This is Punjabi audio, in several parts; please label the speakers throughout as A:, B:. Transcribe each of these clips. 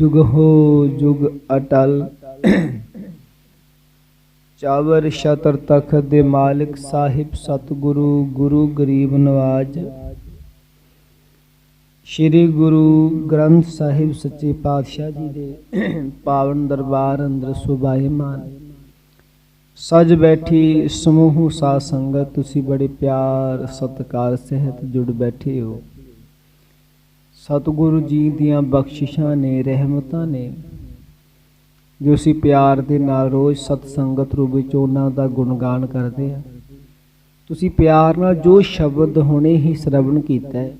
A: ਜੁਗ ਹੋ ਜੁਗ ਅਟਲ। ਚਾਵਰ ਸ਼ਤਰ ਤਖਤ ਦੇ ਮਾਲਕ ਸਾਹਿਬ ਸਤਿਗੁਰੂ, ਗੁਰੂ ਗਰੀਬ ਨਵਾਜ। ਸ੍ਰੀ ਗੁਰੂ ਗ੍ਰੰਥ ਸਾਹਿਬ ਸੱਚੇ ਪਾਤਸ਼ਾਹ ਜੀ ਦੇ ਪਾਵਨ ਦਰਬਾਰ ਅੰਦਰ ਸੁਭਾਇਮਾਨ। ਸਜ ਬੈਠੀ ਸਮੂਹ ਸਾਧ ਸੰਗਤ, ਤੁਸੀਂ ਬੜੇ ਪਿਆਰ, ਸਤਿਕਾਰ, ਸਹਿਤ ਜੁੜ ਬੈਠੇ ਹੋ। ਸਤਿਗੁਰੂ ਜੀ ਦੀਆਂ ਬਖਸ਼ਿਸ਼ਾਂ ਨੇ, ਰਹਿਮਤਾਂ ਨੇ। ਜੋ ਅਸੀਂ ਪਿਆਰ ਦੇ ਨਾਲ ਰੋਜ਼ ਸਤ ਸੰਗਤ ਰੂਪ ਵਿੱਚ ਉਹਨਾਂ ਦਾ ਗੁਣਗਾਨ ਕਰਦੇ ਆ ਤੁਸੀਂ ਪਿਆਰ ਨਾਲ ਜੋ ਸ਼ਬਦ ਹੁਣੇ ਹੀ ਸ਼ਰਵਣ ਕੀਤਾ ਹੈ।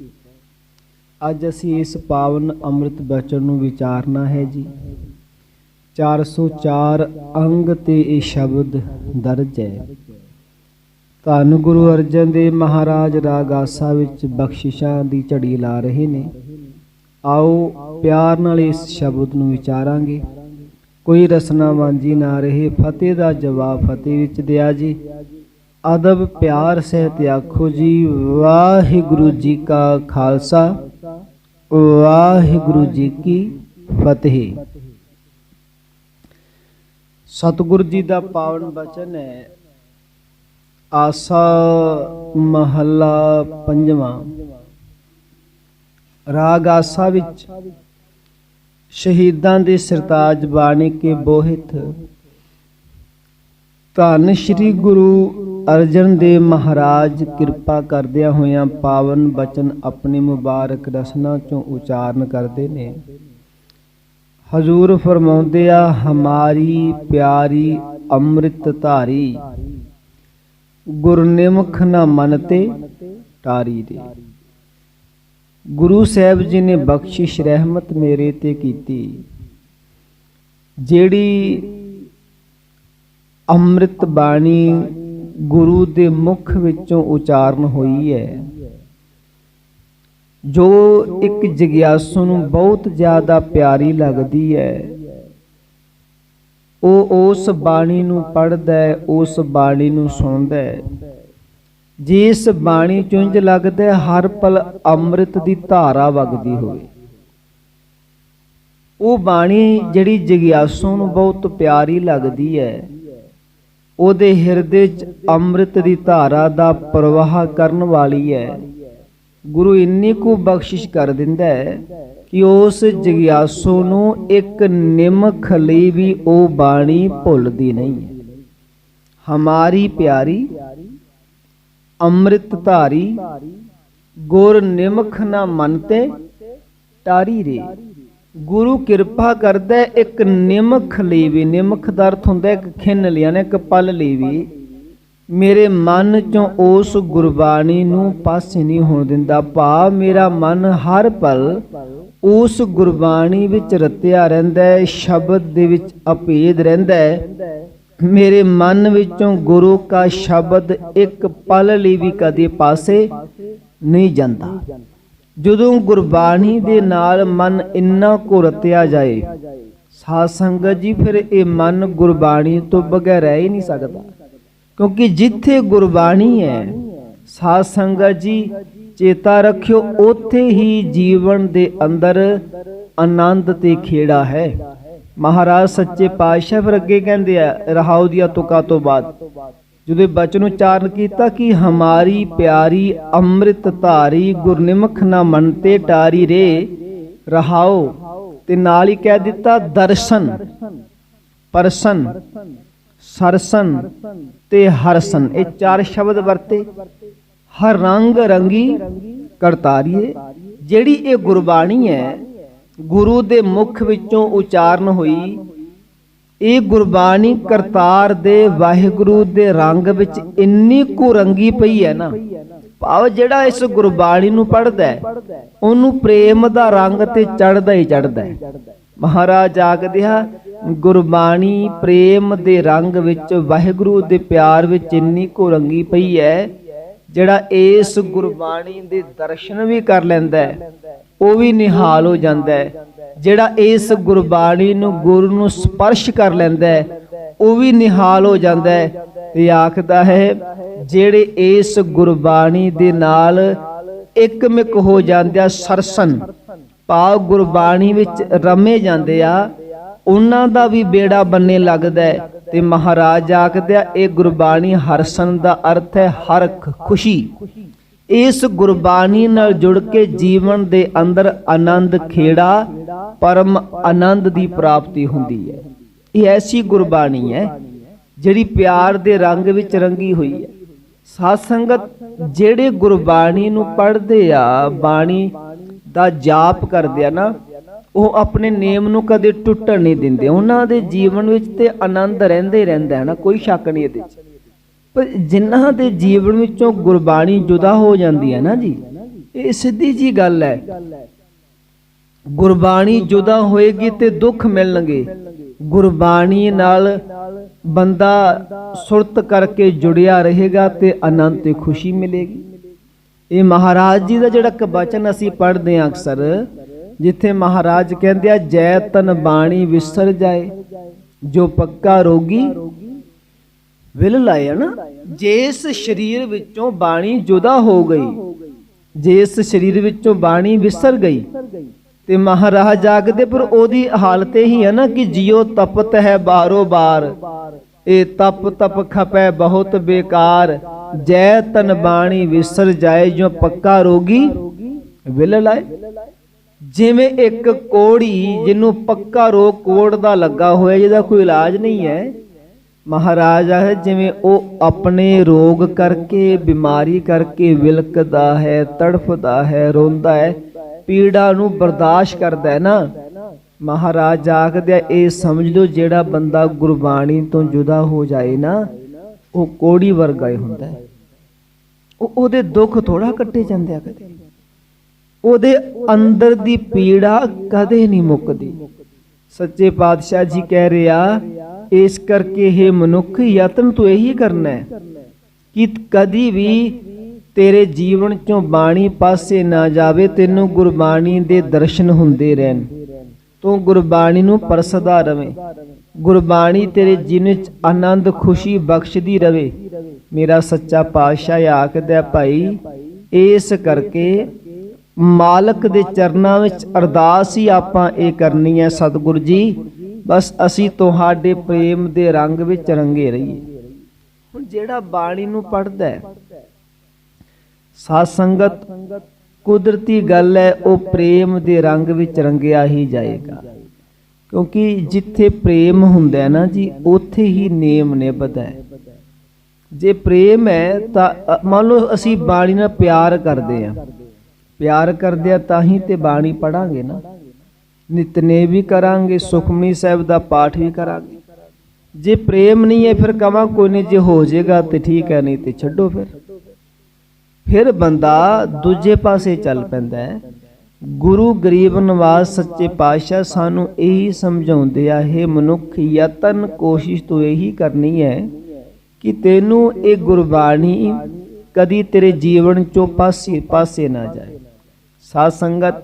A: ਅੱਜ ਅਸੀਂ ਇਸ ਪਾਵਨ ਅੰਮ੍ਰਿਤ ਬਚਨ ਨੂੰ ਵਿਚਾਰਨਾ ਹੈ ਜੀ। 404 ਅੰਗ ਤੇ ਇਹ ਸ਼ਬਦ ਦਰਜ ਹੈ। ਧੰਨ ਗੁਰੂ ਅਰਜਨ ਦੇਵ ਮਹਾਰਾਜ ਰਾਗ ਵਿੱਚ ਬਖਸ਼ਿਸ਼ਾਂ ਦੀ ਝੜੀ ਲਾ ਰਹੇ ਨੇ। ਆਓ ਪਿਆਰ ਨਾਲ ਇਸ ਸ਼ਬਦ ਨੂੰ ਵਿਚਾਰਾਂਗੇ। ਕੋਈ ਰਸਨਾ ਵਾਂਝੀ ਨਾ ਰਹੇ, ਫਤਿਹ ਦਾ ਜਵਾਬ ਫਤਿਹ ਵਿੱਚ ਦਿਆ ਜੀ। ਅਦਬ ਪਿਆਰ ਸਹਿਤ ਆਖੋ ਜੀ, ਵਾਹਿਗੁਰੂ ਜੀ ਕਾ ਖਾਲਸਾ, ਵਾਹਿਗੁਰੂ ਜੀ ਕੀ ਫਤਿਹ। ਸਤਿਗੁਰੂ ਜੀ ਦਾ ਪਾਵਨ ਬਚਨ ਹੈ, ਆਸਾ ਮਹੱਲਾ ਪੰਜਵਾਂ। ਰਾਗ ਆਸਾ ਵਿੱਚ ਸ਼ਹੀਦਾਂ ਦੇ ਸਰਤਾਜ ਬਾਣੀ ਕੇ ਬੋਹਿਤ। ਧੰਨ ਸ਼੍ਰੀ ਗੁਰੂ ਅਰਜਨ ਦੇਵ ਮਹਾਰਾਜ, ਕਿਰਪਾ ਕਰਦਿਆਂ ਹੋਇਆਂ ਪਾਵਨ ਬਚਨ ਆਪਣੀ ਮੁਬਾਰਕ ਰਸਨਾ ਚੋਂ ਉਚਾਰਨ ਕਰਦੇ ਨੇ। ਹਜ਼ੂਰ ਫਰਮਾਉਂਦੇ ਆ, ਹਮਾਰੀ ਪਿਆਰੀ ਅੰਮ੍ਰਿਤ ਧਾਰੀ, ਗੁਰਨਿਮਖ ਨਾ ਮਨਤੇ ਟਾਰੀ ਦੇ। ਗੁਰੂ ਸਾਹਿਬ ਜੀ ਨੇ ਬਖਸ਼ਿਸ਼ ਰਹਿਮਤ ਮੇਰੇ ਤੇ ਕੀਤੀ, ਜਿਹੜੀ ਅੰਮ੍ਰਿਤ ਬਾਣੀ ਗੁਰੂ ਦੇ ਮੁਖ ਵਿੱਚੋਂ ਉਚਾਰਨ ਹੋਈ ਹੈ, ਜੋ ਇੱਕ ਜਗਿਆਸੂ ਨੂੰ ਬਹੁਤ ਜ਼ਿਆਦਾ ਪਿਆਰੀ ਲੱਗਦੀ ਹੈ। ਉਹ ਉਸ ਬਾਣੀ ਨੂੰ ਪੜ੍ਹਦਾ ਹੈ, ਉਸ ਬਾਣੀ ਨੂੰ ਸੁਣਦਾ ਹੈ। ਜਿਸ ਬਾਣੀ ਚੁੰਝ ਲੱਗਦਾ ਹਰ ਪਲ ਅੰਮ੍ਰਿਤ ਦੀ ਧਾਰਾ ਵਗਦੀ ਹੋਵੇ। ਉਹ ਬਾਣੀ ਜਿਹੜੀ ਜਗਿਆਸੂ ਨੂੰ ਬਹੁਤ ਪਿਆਰੀ ਲੱਗਦੀ ਹੈ। ਉਹਦੇ ਹਿਰਦੇ 'ਚ ਅੰਮ੍ਰਿਤ ਦੀ ਧਾਰਾ ਦਾ ਪ੍ਰਵਾਹ ਕਰਨ ਵਾਲੀ ਹੈ। ਗੁਰੂ ਇੰਨੀ ਕੁ ਬਖਸ਼ਿਸ਼ ਕਰ ਦਿੰਦਾ ਹੈ ਕਿ ਉਸ ਜਗਿਆਸੂ ਨੂੰ ਇੱਕ ਨਿਮਖ ਲਈ ਵੀ ਉਹ ਬਾਣੀ ਭੁੱਲਦੀ ਨਹੀਂ ਹੈ। ਹਮਾਰੀ ਪਿਆਰੀ ਅੰਮ੍ਰਿਤ ਧਾਰੀ ਗੁਰ ਨਿਮਖ ਨਾ ਮਨਤੇ, ਟਾਰੀ ਰੇ। ਗੁਰੂ ਕਿਰਪਾ ਕਰਦਾ ਇੱਕ ਨਿਮਖ ਲਈ ਨਿਮਖ ਦਾ ਅਰਥ ਹੁੰਦਾ ਇੱਕ ਖਿੰਨ ਲਿਆ ਨੇ ਇੱਕ ਪਲ ਲਈ ਮੇਰੇ ਮਨ ਚੋਂ ਉਸ ਗੁਰਬਾਣੀ ਨੂੰ ਪਾਸੇ ਨਹੀਂ ਹੋਣ ਦਿੰਦਾ। ਭਾ ਮੇਰਾ ਮਨ ਹਰ ਪਲ ਉਸ ਗੁਰਬਾਣੀ ਵਿੱਚ ਰਤਿਆ ਰਹਿੰਦਾ ਹੈ, ਸ਼ਬਦ ਦੇ ਵਿੱਚ ਅਪੇਦ ਰਹਿੰਦਾ ਹੈ। ਮੇਰੇ ਮਨ ਵਿੱਚੋਂ ਗੁਰੂ ਕਾ ਸ਼ਬਦ ਇੱਕ ਪਲ ਲਈ ਵੀ ਕਦੇ ਪਾਸੇ ਨਹੀਂ ਜਾਂਦਾ। ਜਦੋਂ ਗੁਰਬਾਣੀ ਦੇ ਨਾਲ ਮਨ ਇੰਨਾ ਕੁ ਰਤਿਆ ਜਾਏ, ਸਾਧ ਸੰਗਤ ਜੀ, ਫਿਰ ਇਹ ਮਨ ਗੁਰਬਾਣੀ ਤੋਂ ਬਗੈਰ ਰਹਿ ਹੀ ਨਹੀਂ ਸਕਦਾ। ਕਿਉਂਕਿ ਜਿੱਥੇ ਗੁਰਬਾਣੀ ਹੈ, ਸਾਧ ਸੰਗਤ ਜੀ, ਚੇਤਾ ਰੱਖਿਓ, ਉੱਥੇ ਹੀ ਜੀਵਨ ਦੇ ਅੰਦਰ ਆਨੰਦ ਤੇ ਖੇੜਾ ਹੈ। ਮਹਾਰਾਜ ਸੱਚੇ ਪਾਤਸ਼ਾਹ ਫਿਰ ਅੱਗੇ ਕਹਿੰਦੇ ਆ, ਰਹਾਉ ਦੀਆਂ ਤੁਕਾਂ ਤੋਂ ਬਾਅਦ। ਜਦੋਂ ਬਚਨ ਉਚਾਰਨ ਕੀਤਾ ਕਿ ਹਮਾਰੀ ਪਿਆਰੀ ਅੰਮ੍ਰਿਤ ਧਾਰੀ ਗੁਰਨਿਮਖ ਨਾ ਮਨਤੇ ਟਾਰੀ ਰੇ, ਰਹਾਉ। ਤੇ ਨਾਲ ਹੀ ਕਹਿ ਦਿੱਤਾ, ਦਰਸ਼ਨ, ਪਰਸਨ, ਸਰਸਨ ਤੇ ਹਰਸਨ। ਇਹ ਚਾਰ ਸ਼ਬਦ ਵਰਤੇ। ਹਰ ਰੰਗ ਰੰਗੀ ਕਰਤਾਰੀਏ, ਜਿਹੜੀ ਇਹ ਗੁਰਬਾਣੀ ਹੈ ਗੁਰੂ ਦੇ ਮੁਖ ਵਿੱਚੋਂ ਉਚਾਰਨ ਹੋਈ। ਇਹ ਗੁਰਬਾਣੀ ਕਰਤਾਰ ਦੇ ਵਾਹਿਗੁਰੂ ਦੇ ਰੰਗ ਵਿੱਚ ਇੰਨੀ ਕੁ ਰੰਗੀ ਪਈ ਹੈ ਨਾ। ਭਾਵ ਜਿਹੜਾ ਇਸ ਗੁਰਬਾਣੀ ਨੂੰ ਪੜ੍ਹਦਾ ਉਹਨੂੰ ਪ੍ਰੇਮ ਦਾ ਰੰਗ ਤੇ ਚੜਦਾ ਹੀ ਚੜਦਾ ਮਹਾਰਾਜ ਆਖਦੇ ਆ, ਗੁਰਬਾਣੀ ਪ੍ਰੇਮ ਦੇ ਰੰਗ ਵਿੱਚ, ਵਾਹਿਗੁਰੂ ਦੇ ਪਿਆਰ ਵਿੱਚ ਇੰਨੀ ਕੁ ਰੰਗੀ ਪਈ ਹੈ, ਜਿਹੜਾ ਇਸ ਗੁਰਬਾਣੀ ਦੇ ਦਰਸ਼ਨ ਵੀ ਕਰ ਲੈਂਦਾ ਹੈ। ਉਹ ਵੀ ਨਿਹਾਲ ਹੋ ਜਾਂਦਾ ਹੈ। ਜਿਹੜਾ ਇਸ ਗੁਰਬਾਣੀ ਨੂੰ ਗੁਰੂ ਨੂੰ ਸਪਰਸ਼ ਕਰ ਲੈਂਦਾ ਹੈ, ਉਹ ਵੀ ਨਿਹਾਲ ਹੋ ਜਾਂਦਾ ਹੈ ਤੇ ਆਖਦਾ ਹੈ, ਜਿਹੜੇ ਇਸ ਗੁਰਬਾਣੀ ਦੇ ਨਾਲ ਇੱਕਮਿਕ ਹੋ ਜਾਂਦੇ ਆ ਸਰਸਨ, ਭਾਵ ਗੁਰਬਾਣੀ ਵਿੱਚ ਰਮੇ ਜਾਂਦੇ ਆ, ਉਹਨਾਂ ਦਾ ਵੀ ਬੇੜਾ ਬੰਨੇ ਲੱਗਦਾ ਹੈ ਤੇ ਮਹਾਰਾਜ ਆਖਦੇ ਆ, ਇਹ ਗੁਰਬਾਣੀ ਹਰਸਨ ਦਾ ਅਰਥ ਹੈ ਹਰਖ ਖੁਸ਼ੀ। ਇਸ ਗੁਰਬਾਣੀ ਨਾਲ ਜੁੜ ਕੇ ਜੀਵਨ ਦੇ ਅੰਦਰ ਆਨੰਦ ਖੇੜਾ, ਪਰਮ ਆਨੰਦ ਦੀ ਪ੍ਰਾਪਤੀ ਹੁੰਦੀ ਹੈ। ਇਹ ਐਸੀ ਗੁਰਬਾਣੀ ਹੈ ਜਿਹੜੀ ਪਿਆਰ ਦੇ ਰੰਗ ਵਿੱਚ ਰੰਗੀ ਹੋਈ ਹੈ। ਸਾਧ ਸੰਗਤ ਜਿਹੜੇ ਗੁਰਬਾਣੀ ਨੂੰ ਪੜ੍ਹਦੇ ਆ, ਬਾਣੀ ਦਾ ਜਾਪ ਕਰਦੇ ਆ ਨਾ, ਉਹ ਆਪਣੇ ਨੇਮ ਨੂੰ ਕਦੇ ਟੁੱਟਣ ਨਹੀਂ ਦਿੰਦੇ। ਉਹਨਾਂ ਦੇ ਜੀਵਨ ਵਿੱਚ ਤੇ ਆਨੰਦ ਰਹਿੰਦੇ ਰਹਿੰਦਾ ਹੈ ਨਾ, ਕੋਈ ਸ਼ੱਕ ਨਹੀਂ ਇਹਦੇ ਵਿੱਚ ਪਰ ਜਿਨ੍ਹਾਂ ਦੇ ਜੀਵਨ ਵਿੱਚੋਂ ਗੁਰਬਾਣੀ ਜੁਦਾ ਹੋ ਜਾਂਦੀ ਹੈ ਨਾ ਜੀ, ਇਹ ਸਿੱਧੀ ਜੀ ਗੱਲ ਹੈ। ਗੁਰਬਾਣੀ ਜੁਦਾ ਹੋਏਗੀ ਤੇ ਦੁੱਖ ਮਿਲਣਗੇ। ਗੁਰਬਾਣੀ ਨਾਲ ਬੰਦਾ ਸੁਰਤ ਕਰਕੇ ਜੁੜਿਆ ਰਹੇਗਾ ਤੇ ਆਨੰਦ ਤੇ ਖੁਸ਼ੀ ਮਿਲੇਗੀ। ਇਹ ਮਹਾਰਾਜ ਜੀ ਦਾ ਜਿਹੜਾ ਇੱਕ ਬਚਨ ਅਸੀਂ ਪੜ੍ਹਦੇ ਹਾਂ ਅਕਸਰ, ਜਿੱਥੇ ਮਹਾਰਾਜ ਕਹਿੰਦੇ ਆ, ਜੈ ਤਨ ਬਾਣੀ ਵਿਸਰ ਜਾਏ, ਜੋ ਪੱਕਾ ਰੋਗੀ ਵਿਲ ਲਾਏ ਨਾ ਜਿਸ ਸਰੀਰ ਵਿੱਚੋਂ ਬਾਣੀ ਜੁਦਾ ਹੋ ਗਈ। ਜਿਸ ਸਰੀਰ ਵਿੱਚੋਂ ਬਾਣੀ ਵਿਸਰ ਗਈ। ਤੇ ਮਹਾਰਾਜ ਜਾਗਦੇ ਪਰ ਉਹਦੀ ਹਾਲਤ ਹੀ ਹੈ ਨਾ ਕਿ ਜਿਉ ਤਪਤ ਹੈ ਬਾਰੋ ਬਾਰ। ਇਹ ਤਪ ਤਪ ਖਪੈ ਬਹੁਤ ਬੇਕਾਰ। ਜੈ ਤਨ ਬਾਣੀ ਵਿਸਰ ਜਾਏ ਜੋ ਪੱਕਾ ਰੋਗੀ ਵਿਲ ਲਾਏ। ਜਿਵੇਂ ਇੱਕ ਕੋੜੀ ਜਿਹਨੂੰ ਪੱਕਾ ਰੋਗ ਕੋੜ ਦਾ ਲੱਗਾ ਹੋਇਆ, ਜਿਹਦਾ ਕੋਈ ਇਲਾਜ ਨਹੀਂ ਹੈ ਮਹਾਰਾਜ ਹੈ ਜਿਵੇਂ ਉਹ ਆਪਣੇ ਰੋਗ ਕਰਕੇ ਬਿਮਾਰੀ ਕਰਕੇ ਵਿਲਕਦਾ ਹੈ ਤੜਫਦਾ ਹੈ ਰੋਂਦਾ ਹੈ ਪੀੜਾ ਨੂੰ ਬਰਦਾਸ਼ਤ ਕਰਦਾ ਹੈ ਨਾ। ਮਹਾਰਾਜ ਆਖਦੇ ਆ, ਇਹ ਸਮਝ ਲਓ ਜਿਹੜਾ ਬੰਦਾ ਗੁਰਬਾਣੀ ਤੋਂ ਜੁਦਾ ਹੋ ਜਾਏ ਨਾ ਉਹ ਕੋੜੀ ਵਰਗਾ ਹੀ ਹੁੰਦਾ ਹੈ। ਉਹ ਉਹਦੇ ਦੁੱਖ ਥੋੜਾ ਕੱਟੇ ਜਾਂਦੇ ਆ ਕਦੇ। ਉਹਦੇ ਅੰਦਰ ਦੀ ਪੀੜਾ ਕਦੇ ਨਹੀਂ ਮੁੱਕਦੀ। ਸੱਚੇ ਪਾਤਸ਼ਾਹ ਜੀ ਕਹਿ ਰਿਹਾ ਇਸ ਕਰਕੇ ਇਹ ਮਨੁੱਖ ਯਤਨ ਤੂੰ ਇਹੀ ਕਰਨਾ ਹੈ ਕਿ ਕਦੀ ਵੀ ਤੇਰੇ ਜੀਵਨ ਚੋਂ ਬਾਣੀ ਪਾਸੇ ਨਾ ਜਾਵੇ, ਤੈਨੂੰ ਗੁਰਬਾਣੀ ਦੇ ਦਰਸ਼ਨ ਹੁੰਦੇ ਰਹਿਣ। ਤੂੰ ਗੁਰਬਾਣੀ ਨੂੰ ਪਰਸਦਾ ਰਵੇਂ। ਗੁਰਬਾਣੀ ਤੇਰੇ ਜੀਵਨ ਵਿੱਚ ਆਨੰਦ, ਖੁਸ਼ੀ ਬਖਸ਼ਦੀ ਰਵੇ। ਮੇਰਾ ਸੱਚਾ ਪਾਤਸ਼ਾਹ ਆਖਦਾ ਭਾਈ, ਇਸ ਕਰਕੇ ਮਾਲਕ ਦੇ ਚਰਨਾਂ ਵਿੱਚ ਅਰਦਾਸ ਹੀ ਆਪਾਂ ਇਹ ਕਰਨੀ ਹੈ, ਸਤਿਗੁਰੂ ਜੀ। ਬਸ ਅਸੀਂ ਤੁਹਾਡੇ ਪ੍ਰੇਮ ਦੇ ਰੰਗ ਵਿੱਚ ਰੰਗੇ ਰਹੀਏ। ਹੁਣ ਜਿਹੜਾ ਬਾਣੀ ਨੂੰ ਪੜਦਾ ਹੈ ਸਾਧ ਸੰਗਤ ਕੁਦਰਤੀ ਗੱਲ ਹੈ, ਉਹ ਪ੍ਰੇਮ ਦੇ ਰੰਗ ਵਿੱਚ ਰੰਗਿਆ ਹੀ ਜਾਏਗਾ। ਕਿਉਂਕਿ ਜਿੱਥੇ ਪ੍ਰੇਮ ਹੁੰਦਾ ਨਾ ਜੀ, ਉੱਥੇ ਹੀ ਨੇਮ ਨਿਭਦਾ ਹੈ। ਜੇ ਪ੍ਰੇਮ ਹੈ ਤਾਂ, ਮੰਨ ਲਓ ਅਸੀਂ ਬਾਣੀ ਨਾਲ ਪਿਆਰ ਕਰਦੇ ਆ ਪਿਆਰ ਕਰਦੇ ਆ ਤਾਂ ਹੀ ਤੇ ਬਾਣੀ ਪੜਾਂਗੇ ਨਾ। ਨਿਤਨੇ ਵੀ ਕਰਾਂਗੇ, ਸੁਖਮਨੀ ਸਾਹਿਬ ਦਾ ਪਾਠ ਵੀ ਕਰਾਂਗੇ। ਜੇ ਪ੍ਰੇਮ ਨਹੀਂ ਹੈ ਫਿਰ ਕਵਾਂ ਕੋਈ ਨਹੀਂ, ਜੇ ਹੋ ਜਾਏਗਾ ਤੇ ਠੀਕ ਹੈ, ਨਹੀਂ ਤੇ ਛੱਡੋ ਫਿਰ। ਫਿਰ ਬੰਦਾ ਦੂਜੇ ਪਾਸੇ ਚੱਲ ਪੈਂਦਾ ਹੈ। ਗੁਰੂ ਗਰੀਬ ਨਵਾਜ਼ ਸੱਚੇ ਪਾਤਸ਼ਾਹ ਸਾਨੂੰ ਇਹੀ ਸਮਝਾਉਂਦੇ ਆ ਇਹ ਮਨੁੱਖ, ਯਤਨ ਕੋਸ਼ਿਸ਼ ਤੋਂ ਇਹੀ ਕਰਨੀ ਹੈ ਕਿ ਤੈਨੂੰ ਇਹ ਗੁਰਬਾਣੀ ਕਦੀ ਤੇਰੇ ਜੀਵਨ ਚੋਂ ਪਾਸੇ ਪਾਸੇ ਨਾ ਜਾਏ। ਸਾਧ ਸੰਗਤ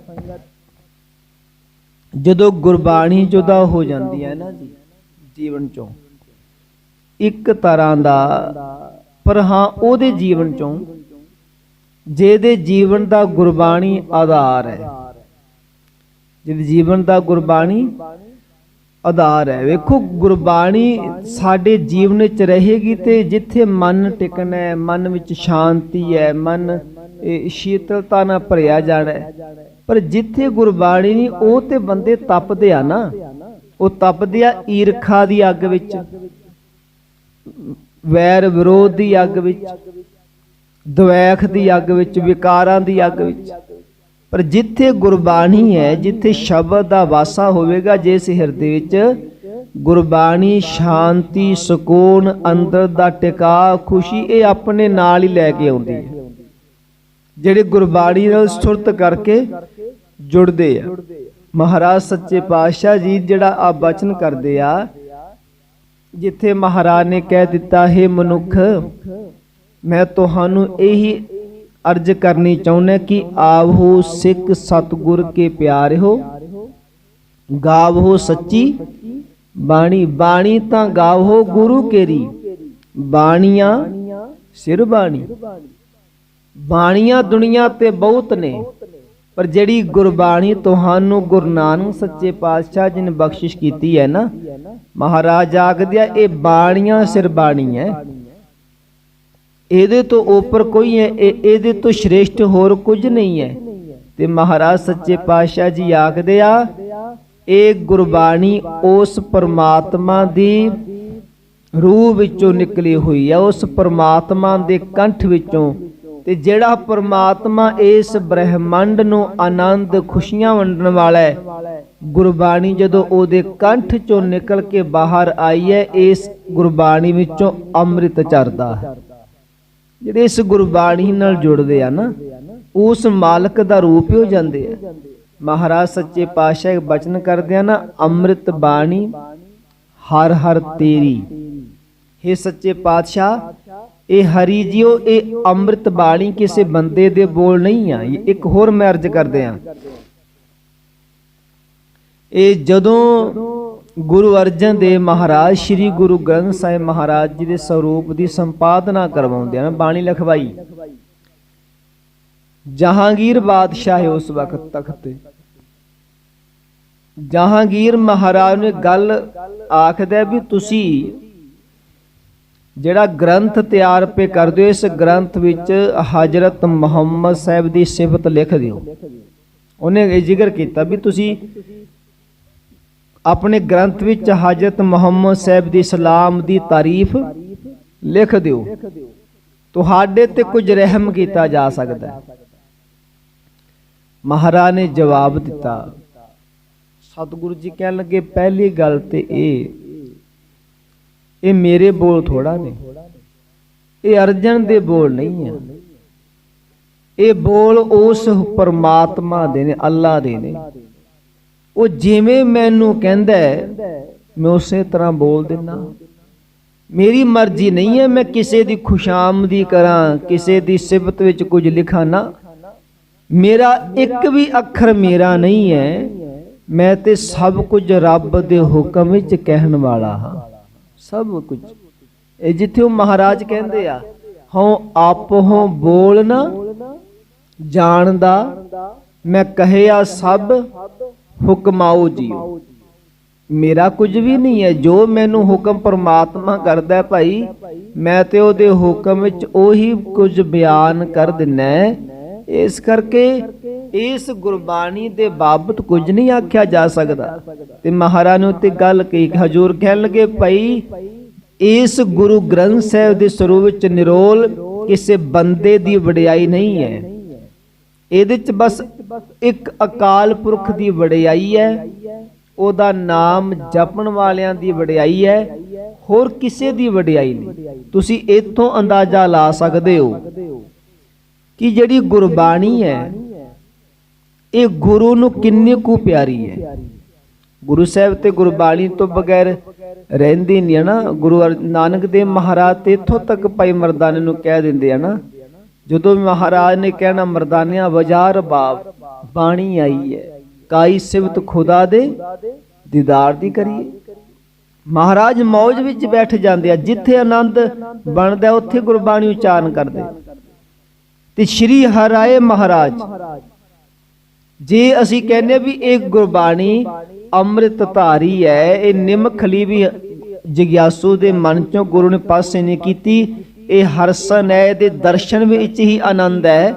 A: ਜਦੋਂ ਗੁਰਬਾਣੀ ਜੁਦਾ ਹੋ ਜਾਂਦੀ ਹੈ ਨਾ ਜੀ, ਜੀਵਨ ਚੋਂ। ਇੱਕ ਤਰ੍ਹਾਂ ਦਾ, ਪਰ ਹਾਂ, ਉਹਦੇ ਜੀਵਨ ਚੋਂ, ਜਿਹਦੇ ਜੀਵਨ ਦਾ ਗੁਰਬਾਣੀ ਆਧਾਰ ਹੈ। ਜਿਹਦੇ ਜੀਵਨ ਦਾ ਗੁਰਬਾਣੀ ਆਧਾਰ ਹੈ। ਵੇਖੋ, ਗੁਰਬਾਣੀ ਸਾਡੇ ਜੀਵਨ ਵਿੱਚ ਰਹੇਗੀ ਤੇ ਜਿੱਥੇ ਮਨ ਟਿਕਣਾ ਹੈ, ਮਨ ਵਿੱਚ ਸ਼ਾਂਤੀ ਹੈ, ਮਨ ਸ਼ੀਤਲਤਾ ਨਾਲ ਭਰਿਆ ਜਾਣਾ ਹੈ। ਪਰ ਜਿੱਥੇ ਗੁਰਬਾਣੀ ਨਹੀਂ, ਉਹ ਤੇ ਬੰਦੇ ਤਪਦੇ ਆ ਨਾ। ਉਹ ਤਪਦੇ ਆ ਈਰਖਾ ਦੀ ਅੱਗ ਵਿੱਚ, ਵੈਰ ਵਿਰੋਧ ਦੀ ਅੱਗ ਵਿੱਚ, ਦਵੈਖ ਦੀ ਅੱਗ ਵਿੱਚ, ਵਿਕਾਰਾਂ ਦੀ ਅੱਗ ਵਿੱਚ। ਪਰ ਜਿੱਥੇ ਗੁਰਬਾਣੀ ਹੈ, ਜਿੱਥੇ ਸ਼ਬਦ ਦਾ ਵਾਸਾ ਹੋਵੇਗਾ ਜਿਸ ਹਿਰਦੇ ਵਿੱਚ, ਗੁਰਬਾਣੀ ਸ਼ਾਂਤੀ, ਸਕੂਨ, ਅੰਦਰ ਦਾ ਟਿਕਾ, ਖੁਸ਼ੀ, ਇਹ ਆਪਣੇ ਨਾਲ ਹੀ ਲੈ ਕੇ ਆਉਂਦੀ ਹੈ। ਜਿਹੜੇ ਗੁਰਬਾਣੀ ਨਾਲ ਸੁਰਤ ਕਰਕੇ ਜੁੜਦੇ ਆ। ਮਹਾਰਾਜ ਸੱਚੇ ਪਾਤਸ਼ਾਹ ਜੀ ਜਿਹੜਾ ਆ ਬਚਨ ਕਰਦੇ ਆ, ਜਿੱਥੇ ਮਹਾਰਾਜ ਨੇ ਕਹਿ ਦਿੱਤਾ, ਹੈ ਮਨੁੱਖ, ਮੈਂ ਤੁਹਾਨੂੰ ਇਹੀ ਅਰਜ ਕਰਨੀ ਚਾਹੁੰਦਾ ਕਿ ਆਵੋ ਸਿੱਖ ਸਤਗੁਰ ਕੇ ਪਿਆਰਿਓ, ਗਾਵੋ ਸੱਚੀ ਬਾਣੀ ਬਾਣੀ ਤਾਂ ਗਾਵੋ ਗੁਰੂ ਕੇਰੀ, ਬਾਣੀਆਂ ਸਿਰ ਬਾਣੀ। ਬਾਣੀਆਂ ਦੁਨੀਆ ਤੇ ਬਹੁਤ ਨੇ। ਪਰ ਜਿਹੜੀ ਗੁਰਬਾਣੀ ਤੁਹਾਨੂੰ ਗੁਰੂ ਨਾਨਕ ਸੱਚੇ ਪਾਤਸ਼ਾਹ ਜੀ ਨੇ ਬਖਸ਼ਿਸ਼ ਕੀਤੀ ਹੈ ਨਾ, ਮਹਾਰਾਜ ਆਖਦੇ ਇਹ ਬਾਣੀਆਂ ਸਿਰ ਹੈ। ਇਹਦੇ ਤੋਂ ਉੱਪਰ ਕੋਈ ਹੈ ਇਹਦੇ ਤੋਂ ਸ਼੍ਰੇਸ਼ਟ ਹੋਰ ਕੁਝ ਨਹੀਂ ਹੈ। ਤੇ ਮਹਾਰਾਜ ਸੱਚੇ ਪਾਤਸ਼ਾਹ ਜੀ ਆਖਦੇ ਆ, ਇਹ ਗੁਰਬਾਣੀ ਉਸ ਪਰਮਾਤਮਾ ਦੀ ਰੂਹ ਵਿੱਚੋਂ ਨਿਕਲੀ ਹੋਈ ਹੈ, ਉਸ ਪਰਮਾਤਮਾ ਦੇ ਕੰਠ ਵਿੱਚੋਂ ਤੇ ਜਿਹੜਾ ਪਰਮਾਤਮਾ ਇਸ ਬ੍ਰਹਿਮੰਡ ਨੂੰ ਆਨੰਦ ਖੁਸ਼ੀਆਂ ਵੰਡਣ ਵਾਲਾ ਹੈ, ਗੁਰਬਾਣੀ ਜਦੋਂ ਉਹਦੇ ਕੰਠ ਚੋਂ ਨਿਕਲ ਕੇ ਬਾਹਰ ਆਈ ਹੈ, ਇਸ ਗੁਰਬਾਣੀ ਵਿੱਚੋਂ ਅੰਮ੍ਰਿਤ ਚਰਦਾ ਹੈ। ਜਿਹੜੇ ਇਸ ਗੁਰਬਾਣੀ ਨਾਲ ਜੁੜਦੇ ਆ ਨਾ, ਉਸ ਮਾਲਕ ਦਾ ਰੂਪ ਹੋ ਜਾਂਦੇ ਆ। ਮਹਾਰਾਜ ਸੱਚੇ ਪਾਤਸ਼ਾਹ ਇੱਕ ਬਚਨ ਕਰਦੇ ਆ ਨਾ, ਅੰਮ੍ਰਿਤ ਬਾਣੀ ਹਰ ਹਰ ਤੇਰੀ। हे ਸੱਚੇ ਪਾਤਸ਼ਾਹ ਇਹ ਹਰੀ ਜੀਓ, ਇਹ ਅੰਮ੍ਰਿਤ ਬਾਣੀ ਕਿਸੇ ਬੰਦੇ ਦੇ ਬੋਲ ਨਹੀਂ ਆ। ਇੱਕ ਹੋਰ ਮੈਂ ਅਰਜ਼ ਕਰਦੇ ਆ ਇਹ ਜਦੋਂ ਗੁਰੂ ਅਰਜਨ ਦੇਵ ਮਹਾਰਾਜ, ਸ੍ਰੀ ਗੁਰੂ ਗ੍ਰੰਥ ਸਾਹਿਬ ਮਹਾਰਾਜ ਜੀ ਦੇ ਸਰੂਪ ਦੀ ਸੰਪਾਦਨਾ ਕਰਵਾਉਂਦੇ ਆ ਬਾਣੀ ਲਖਵਾਈ। ਜਹਾਂਗੀਰ ਬਾਦਸ਼ਾਹ ਹੈ ਉਸ ਵਕਤ ਤਖਤ। ਤੇ ਜਹਾਂਗੀਰ ਮਹਾਰਾਜ ਨੇ ਗੱਲ ਆਖਦਾ ਵੀ ਤੁਸੀਂ ਜਿਹੜਾ ਗ੍ਰੰਥ ਤਿਆਰ ਪੇ ਕਰਦੇ ਹੋ, ਇਸ ਗ੍ਰੰਥ ਵਿੱਚ ਹਜ਼ਰਤ ਮੁਹੰਮਦ ਸਾਹਿਬ ਦੀ ਸਿਫਤ ਲਿਖ ਦਿਓ। ਉਹਨੇ ਇਹ ਜ਼ਿਕਰ ਕੀਤਾ ਵੀ ਤੁਸੀਂ ਆਪਣੇ ਗ੍ਰੰਥ ਵਿੱਚ ਹਜ਼ਰਤ ਮੁਹੰਮਦ ਸਾਹਿਬ ਦੀ ਸਲਾਮ ਦੀ ਤਾਰੀਫ ਲਿਖ ਦਿਓ। ਤੁਹਾਡੇ ਤੇ ਕੁਝ ਰਹਿਮ ਕੀਤਾ ਜਾ ਸਕਦਾ ਹੈ। ਮਹਾਰਾਜ ਨੇ ਜਵਾਬ ਦਿੱਤਾ, ਸਤਿਗੁਰੂ ਜੀ ਕਹਿਣ ਲੱਗੇ, ਪਹਿਲੀ ਗੱਲ ਤੇ ਇਹ ਇਹ ਮੇਰੇ ਬੋਲ ਥੋੜਾ ਨੇ। ਇਹ ਅਰਜਨ ਦੇ ਬੋਲ ਨਹੀਂ ਆ। ਇਹ ਬੋਲ ਉਸ ਪਰਮਾਤਮਾ ਦੇ ਨੇ ਅੱਲਾ ਦੇ ਨੇ। ਉਹ ਜਿਵੇਂ ਮੈਨੂੰ ਕਹਿੰਦਾ ਮੈਂ ਉਸੇ ਤਰ੍ਹਾਂ ਬੋਲ ਦਿੰਨਾ। ਮੇਰੀ ਮਰਜ਼ੀ ਨਹੀਂ ਹੈ ਮੈਂ ਕਿਸੇ ਦੀ ਖੁਸ਼ਾਮਦੀ ਕਰਾਂ, ਕਿਸੇ ਦੀ ਸਿਫਤ ਵਿੱਚ ਕੁਝ ਲਿਖਾਂ ਨਾ। ਮੇਰਾ ਇੱਕ ਵੀ ਅੱਖਰ ਮੇਰਾ ਨਹੀਂ ਹੈ, ਮੈਂ ਤੇ ਸਭ ਕੁਝ ਰੱਬ ਦੇ ਹੁਕਮ ਵਿੱਚ ਕਹਿਣ ਵਾਲਾ ਹਾਂ। ਸਭ ਕੁਝ। ਇਹ ਜਿੱਥੇ ਉਹ ਮਹਾਰਾਜ ਕਹਿੰਦੇ ਆ, ਹਉ ਆਪਹੁ ਬੋਲ ਨਾ ਜਾਣਦਾ ਮੈਂ ਕਹਿਆ ਸਭ, ਹੁਕਮਾਓ ਜੀਓ। ਮੇਰਾ ਕੁਝ ਵੀ ਨਹੀਂ ਹੈ, ਜੋ ਮੈਨੂੰ ਹੁਕਮ ਪਰਮਾਤਮਾ ਕਰਦਾ ਭਾਈ, ਮੈਂ ਤੇ ਉਹਦੇ ਹੁਕਮ ਵਿੱਚ ਉਹੀ ਕੁਝ ਬਿਆਨ ਕਰ ਦਿੰਨਾ ਇਸ ਕਰਕੇ ਇਸ ਗੁਰਬਾਣੀ ਦੇ ਬਾਬਤ ਕੁਝ ਨਹੀਂ ਆਖਿਆ ਜਾ ਸਕਦਾ। ਤੇ ਮਹਾਰਾਜ ਨੇ ਉੱਤੇ ਗੱਲ ਕਹੀ ਹਜੂਰ ਕਹਿਣ ਲੱਗੇ, ਭਾਈ, ਇਸ ਗੁਰੂ ਗ੍ਰੰਥ ਸਾਹਿਬ ਦੇ ਸਰੂਪ ਵਿੱਚ ਨਿਰੋਲ ਕਿਸੇ ਬੰਦੇ ਦੀ ਵਡਿਆਈ ਨਹੀਂ ਹੈ। ਇਹਦੇ ਚ ਬਸ ਇੱਕ ਅਕਾਲ ਪੁਰਖ ਦੀ ਵਡਿਆਈ ਹੈ, ਉਹਦਾ ਨਾਮ ਜਪਣ ਵਾਲਿਆਂ ਦੀ ਵਡਿਆਈ ਹੈ, ਹੋਰ ਕਿਸੇ ਦੀ ਵਡਿਆਈ ਨਹੀਂ। ਤੁਸੀਂ ਇੱਥੋਂ ਅੰਦਾਜ਼ਾ ਲਾ ਸਕਦੇ ਹੋ ਕਿ ਜਿਹੜੀ ਗੁਰਬਾਣੀ ਹੈ ਇਹ ਗੁਰੂ ਨੂੰ ਕਿੰਨੀ ਕੁ ਪਿਆਰੀ ਹੈ। ਗੁਰੂ ਸਾਹਿਬ ਤੇ ਗੁਰਬਾਣੀ ਤੋਂ ਬਗੈਰ ਰਹਿੰਦੀ ਨਹੀਂ ਨਾ। ਗੁਰੂ ਨਾਨਕ ਦੇਵ ਮਹਾਰਾਜ ਤੇ ਇੱਥੋਂ ਤੱਕ ਭਾਈ ਮਰਦਾਨੇ ਨੂੰ ਕਹਿ ਦਿੰਦੇ ਆ ਨਾ। ਜਦੋਂ ਮਹਾਰਾਜ ਨੇ ਕਹਿਣਾ, ਮਰਦਾਨਿਆਂ, ਵਜਾਰ ਬਾਪ, ਬਾਣੀ ਆਈ ਹੈ। ਕਾਈ ਸਿਵਤ ਖੁਦਾ ਦੇ, ਦੀਦਾਰ ਦੀ ਕਰੀਏ। ਮਹਾਰਾਜ ਮੌਜ ਵਿੱਚ ਬੈਠ ਜਾਂਦੇ ਆ। ਜਿੱਥੇ ਆਨੰਦ ਬਣਦਾ, ਉੱਥੇ ਗੁਰਬਾਣੀ ਉਚਾਰਨ ਕਰਦੇ। ਤੇ ਸ਼੍ਰੀ ਹਰਾਏ ਮਹਾਰਾਜ ਜੇ ਅਸੀਂ ਕਹਿੰਦੇ ਵੀ ਇਹ ਗੁਰਬਾਣੀ ਅੰਮ੍ਰਿਤ ਧਾਰੀ ਹੈ, ਇਹ ਨਿਮਖਲੀ ਵੀ ਜਿਗਿਆਸੂ ਦੇ ਮਨ ਚੋਂ ਗੁਰੂ ਨੇ ਪਾਸੇ ਨਹੀਂ ਕੀਤੀ, ਇਹ ਹਰਸਨ ਹੈ ਦੇ ਦਰਸ਼ਨ ਵਿੱਚ ਹੀ ਆਨੰਦ ਹੈ।